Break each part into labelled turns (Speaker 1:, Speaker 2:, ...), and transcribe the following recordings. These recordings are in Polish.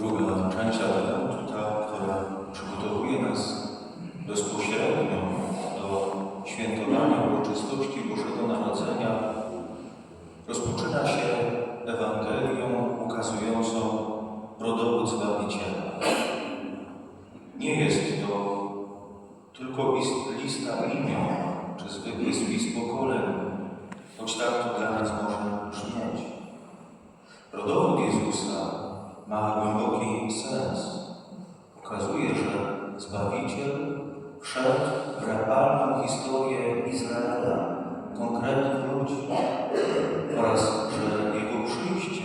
Speaker 1: Druga część Adwentu, ta, która przygotowuje nas bezpośrednio do świętowania uroczystości Bożego Narodzenia, rozpoczyna się Ewangelią ukazującą rodowód Zbawiciela. Nie jest to tylko list- lista imion, czy zwykły spis pokoleń, choć tak to dla nas może brzmieć. Rodowód Jezusa ma głęboki sens. Pokazuje, że Zbawiciel wszedł w realną historię Izraela, konkretnych ludzi oraz że Jego przyjście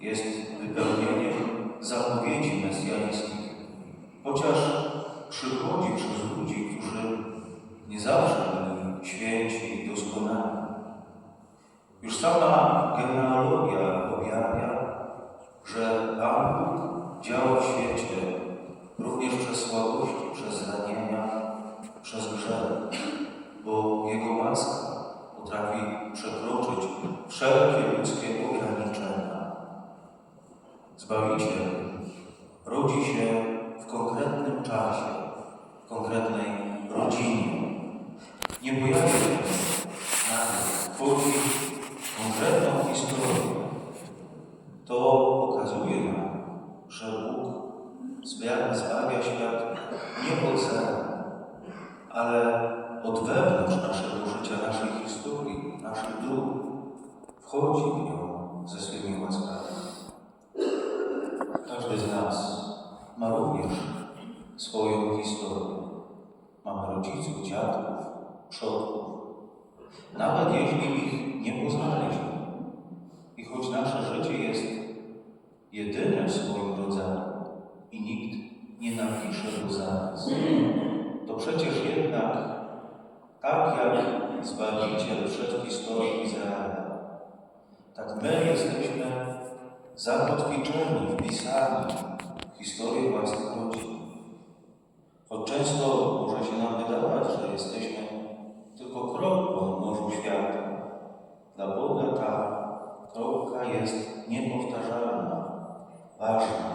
Speaker 1: jest wypełnieniem zapowiedzi mesjańskich, chociaż przychodzi przez ludzi, którzy nie zawsze byli święci i doskonali. Już sama genealogia objawia, że Pan działa w świecie również przez słabości, przez zranienia, przez grzech, bo Jego łaska potrafi przekroczyć wszelkie ludzkie ograniczenia. Zbawiciel rodzi się w konkretnym czasie, w konkretnej rodzinie. Nie pojawia się nagle, wchodzi w konkretną historię. To pokazuje nam, że Bóg zbawia, zbawia świat nie od zera, ale od wewnątrz naszego życia, naszej historii, naszych dróg. Wchodzi w nią ze swymi łaskami. Każdy z nas ma również swoją historię. Mamy rodziców, dziadków, przodków. Nawet jeśli ich nie poznaliśmy. I choć nasze życie jest jedyne w swoim rodzaju. I nikt nie napisze go za nas, to przecież jednak tak jak Zbawiciel wszedł w historii Izraela, tak my jesteśmy zakotwiczeni, wpisani w historię własnych rodzin. Choć często może się nam wydawać, że jesteśmy tylko kropką w morzu świata, dla Boga ta kropka jest niepowtarzalna, ważna.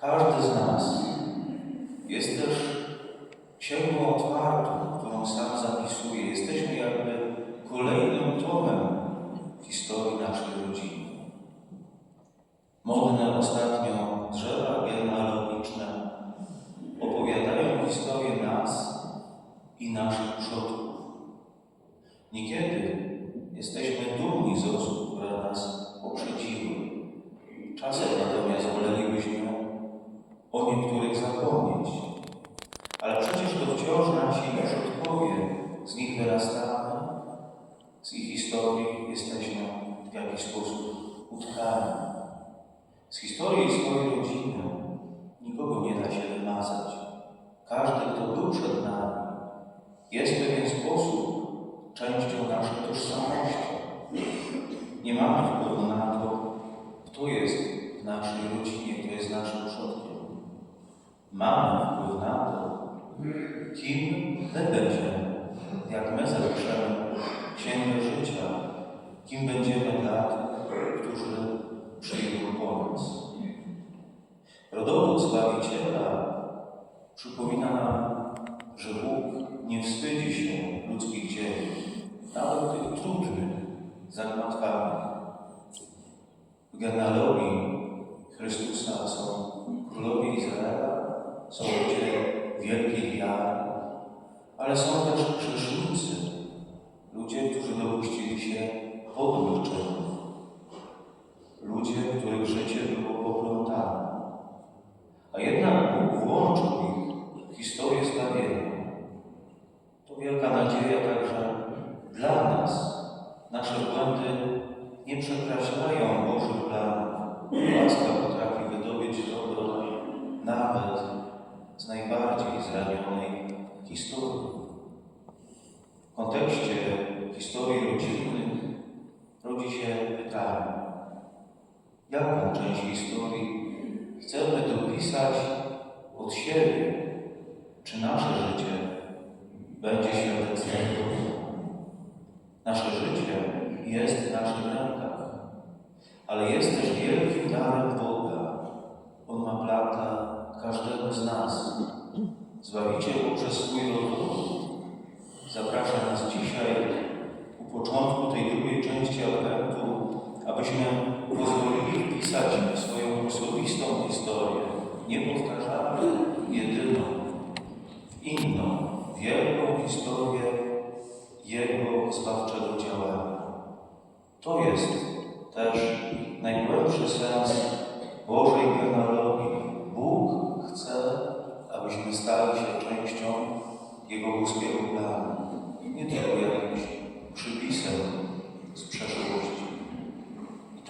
Speaker 1: Każdy z nas jest też księgą otwartą, którą sam zapisuje. Jesteśmy jakby kolejnym tomem historii naszej rodziny. Modne ostatnio drzewa genealogiczne opowiadają historię nas i naszych przodków. Niekiedy jesteśmy dumni z osób, które nas poprzedziły. Czasem natomiast wolelibyśmy o niektórych zapomnieć. Ale przecież to wciąż nasi przodkowie, z nich wyrastamy, z ich historii jesteśmy w jakiś sposób utkani. Z historii swojej rodziny nikogo nie da się wymazać. Każdy, kto był przed nami, jest w pewien sposób częścią naszej tożsamości. Nie mamy wpływu na to, kto jest w naszej rodzinie, kto jest naszym przodkiem. Mamy wpływ na to, kim my będziemy, jak my zapiszemy księgę życia, kim będziemy dla tych, którzy przyjdą po nas. Rodowód Zbawiciela przypomina nam, że Bóg nie wstydzi się ludzkich dzieł, nawet tych trudnych, zagmatwanych. W genealogii Chrystusa są królowie Izraela, są ludzie wielkiej wiary, ale są też grzesznicy, ludzie, którzy dopuścili się podłych czynów, ludzie, których życie było poplątane. A jednak Bóg włączył ich w historię zbawienia. To wielka nadzieja także dla nas. Nasze błędy nie przekreślają Bożych planów. Łaska potrafi wydobyć dobro nawet z najbardziej zranionej historii. W kontekście historii rodzinnych rodzi się pytanie, jaką część historii chcemy dopisać od siebie? Czy nasze życie będzie świadectwem? Nasze życie jest w naszych rękach, ale jest też wielkim darem Boga, ma plan dla każdego z nas. Zbawiciel przez swój ród zaprasza nas części Adwentu, abyśmy pozwolili wpisać swoją osobistą historię, niepowtarzalną, jedyną,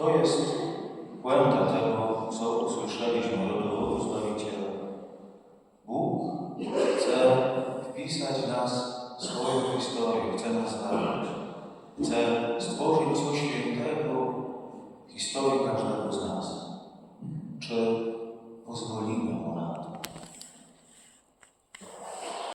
Speaker 1: to jest puenta tego, co usłyszeliśmy od dowodu Zbawiciela. Bóg chce wpisać nas w swoją historię, chce nas znaleźć. Chce